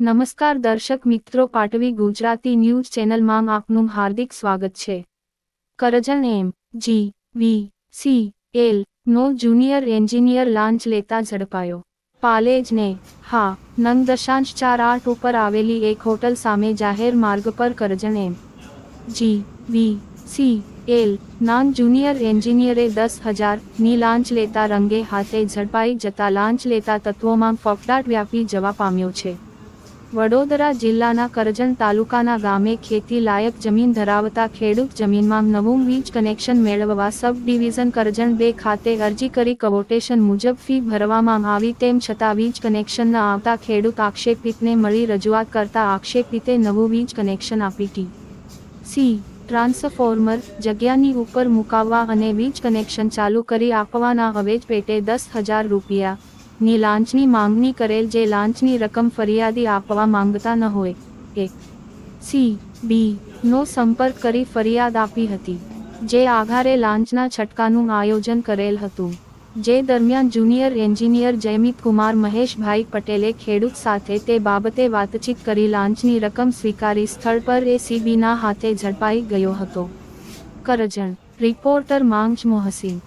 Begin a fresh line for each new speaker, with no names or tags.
નમસ્કાર દર્શક મિત્રો, પાટવી ગુજરાતી ન્યૂઝ ચેનલમાં આપનું હાર્દિક સ્વાગત છે. Karjan M, G, V, C, L, નો જુનિયર એન્જિનિયર લાંચ લેતા ઝડપાયો. પાલેજને, હા નંદ દશાંશ ચાર આઠ ઉપર આવેલી એક હોટલ સામે જાહેર માર્ગ પર Karjan M. G, V, C, L, naan junior એન્જિનિયરે દસ હજારની લાંચ લેતા રંગે હાથે ઝડપાઈ જતા લાંચ લેતા તત્વોમાં ફફડાટ વ્યાપી જવા પામ્યો છે. વડોદરા જિલ્લાના કરજણ તાલુકાના ગામે ખેતી લાયક જમીન ધરાવતા ખેડૂત જમીનમાં નવું વીજ કનેક્શન મેળવવા સબ ડિવિઝન કરજણ બે ખાતે અરજી કરી કવોટેશન મુજબ ફી ભરવામાં આવી તેમ છતાં વીજ કનેક્શન ન આવતા ખેડૂત આક્ષેપિતને મળી રજૂઆત કરતા આક્ષેપિતે નવું વીજ કનેક્શન આપી ટી. સી. ટ્રાન્સફોર્મર જગ્યાની ઉપર મુકાવવા અને વીજ કનેક્શન ચાલુ કરી આપવાના અવેજ પેટે દસ હજાર રૂપિયા ની લાંચની માંગણી કરેલ જે લાંચની રકમ ફરિયાદી આપવા માંગતા ન હોય. એ. સી. બી. નો સંપર્ક કરી ફરિયાદ આપી હતી, જે આધારે લાંચના છટકાનું આયોજન કરેલ હતું. જે દરમિયાન જુનિયર એન્જિનિયર જયમિત કુમાર મહેશભાઈ પટેલે ખેડૂત સાથે તે બાબતે વાતચીત કરી લાંચની રકમ સ્વીકારી સ્થળ પર એસીબીના હાથે ઝડપાઈ ગયો હતો. કરજણ, રિપોર્ટર માંગ મોહસિન